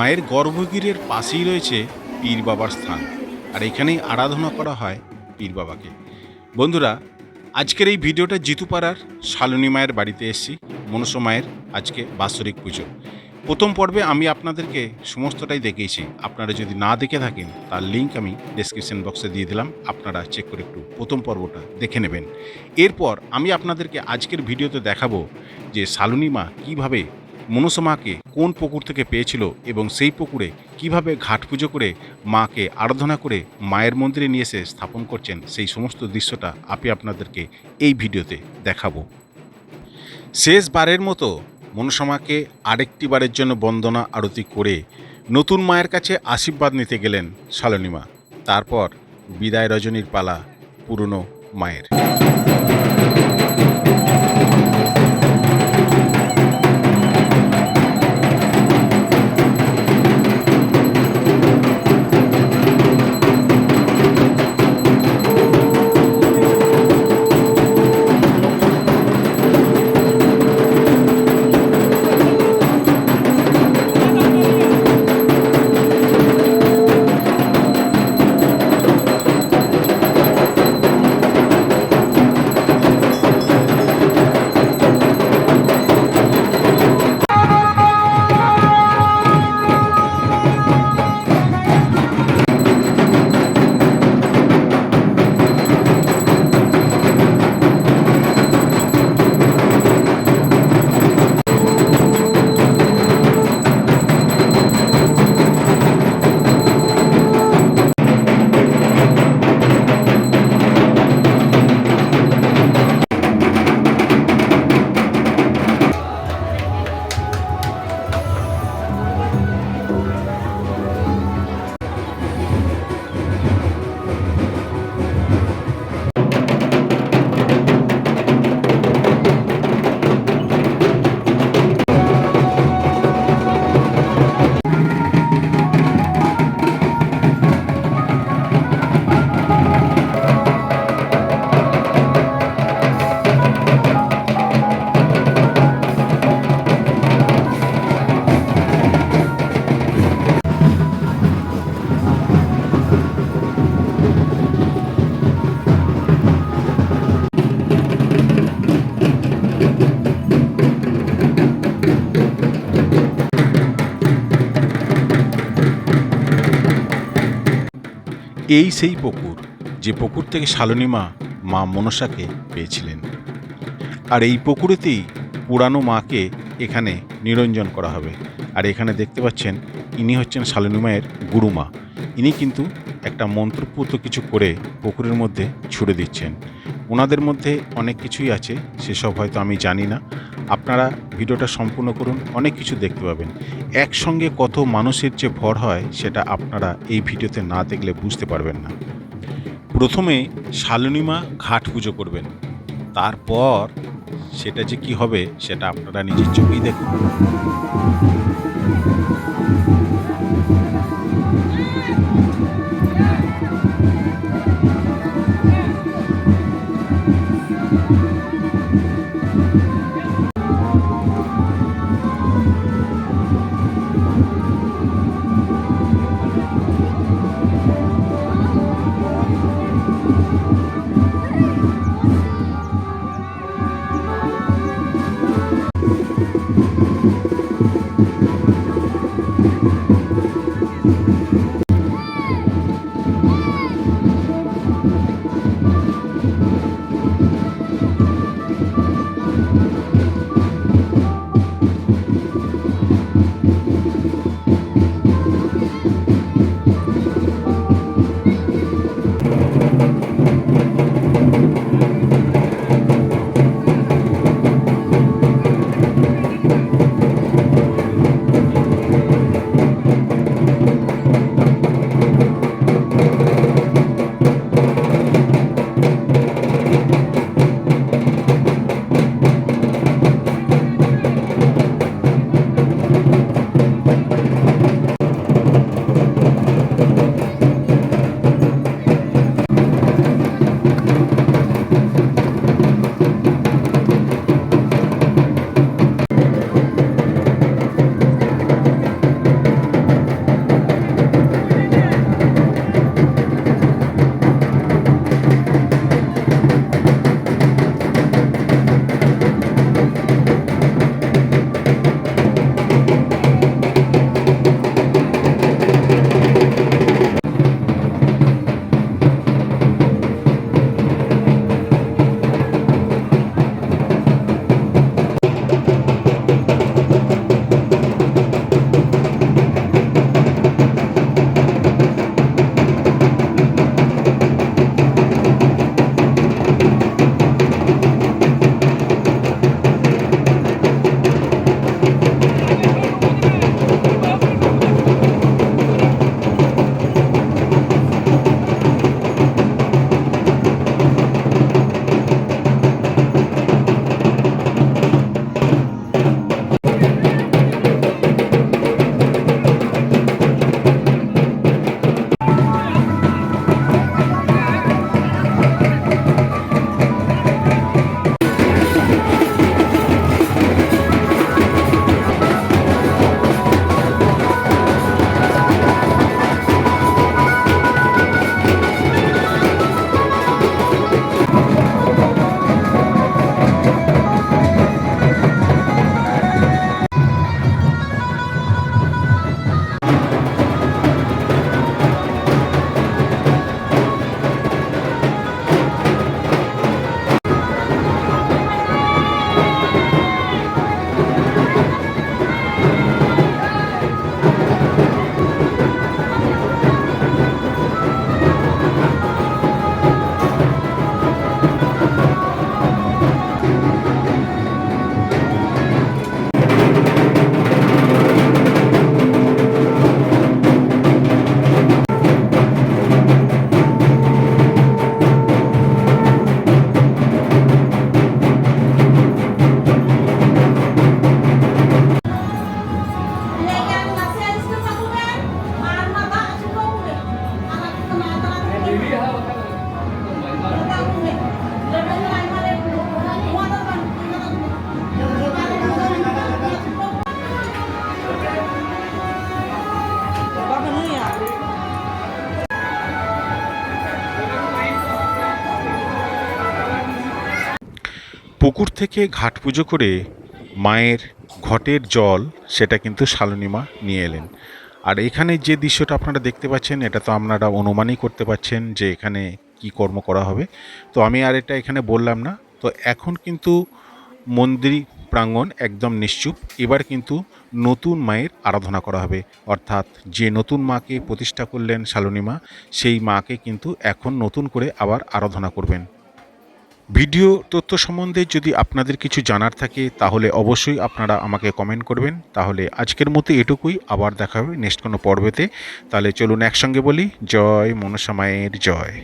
মায়ের গর্ভগিরের পাশেই রয়েছে পীর বাবার স্থান। আর এখানেই আরাধনা করা হয় পীর বাবাকে। বন্ধুরা, আজকের এই ভিডিওটা জিতুপাড়ার শালনী মায়ের বাড়িতে এসেছি। মনসা মায়ের আজকে বাৎসরিক পুজো। প্রথম পর্বে আমি আপনাদেরকে সমস্তটাই দেখিয়েছি। আপনারা যদি না দেখে থাকেন, তার লিঙ্ক আমি ডেসক্রিপশন বক্সে দিয়ে দিলাম। আপনারা চেক করে একটু প্রথম পর্বটা দেখে নেবেন। এরপর আমি আপনাদেরকে আজকের ভিডিওতে দেখাবো যে শালনী মা কীভাবে মনসমাকে কোন পুকুর থেকে পেয়েছিল এবং সেই পুকুরে কীভাবে ঘাট পুজো করে মাকে আরাধনা করে মায়ের মন্দিরে নিয়ে এসে স্থাপন করছেন সেই সমস্ত দৃশ্যটা আমি আপনাদেরকে এই ভিডিওতে দেখাবো। শেষবারের মতো মনসমাকে আরেকটি বারের জন্য বন্দনা আরতি করে নতুন মায়ের কাছে আশীর্বাদ নিতে গেলেন শালনীমা। তারপর বিদায় রজনীর পালা পুরনো মায়ের। এই সেই পুকুর, যে পুকুর থেকে শালনীমা মা মনসাকে পেয়েছিলেন। আর এই পুকুরেতেই পুরানো মাকে এখানে নিরঞ্জন করা হবে। আর এখানে দেখতে পাচ্ছেন, ইনি হচ্ছেন শালনী মায়ের গুরুমা। ইনি কিন্তু একটা মন্ত্রপুত কিছু করে পুকুরের মধ্যে ছুড়ে দিচ্ছেন। ওনাদের মধ্যে অনেক কিছুই আছে, সেসব হয়তো আমি জানি না। আপনারা ভিডিওটা সম্পূর্ণ করুন, অনেক কিছু দেখতে পাবেন। একসঙ্গে কত মানুষের যে ভর হয়, সেটা আপনারা এই ভিডিওতে না দেখলে বুঝতে পারবেন না। প্রথমে শালনিমা ঘাট পুজো করবেন। তারপর সেটা যে কি হবে, সেটা আপনারা নিজের চোখেই দেখুন। Yeah. পুকুর থেকে ঘাট পুজো করে মায়ের ঘটের জল সেটা কিন্তু শালনিমা নিয়ে এলেন। আর এখানে যে দৃশ্যটা আপনারা দেখতে পাচ্ছেন, এটা তো আপনারা অনুমানই করতে পাচ্ছেন যে এখানে কি কর্ম করা হবে। তো আমি আর এটা এখানে বললাম না। তো এখন কিন্তু মন্দির প্রাঙ্গণ একদম নিশ্চুপ। এবার কিন্তু নতুন মায়ের আরাধনা করা হবে। অর্থাৎ যে নতুন মাকে প্রতিষ্ঠা করলেন শালনীমা, সেই মাকে কিন্তু এখন নতুন করে আবার আরাধনা করবেন। ভিডিও তথ্য সম্বন্ধে যদি আপনাদের কিছু জানার থাকে, তাহলে অবশ্যই আপনারা আমাকে কমেন্ট করবেন। তাহলে আজকের মতো এটুকুই। আবার দেখা হবে নেক্সট কোনো পর্বেতে। তাহলে চলুন একসঙ্গে বলি, জয় মনসামায়ের জয়।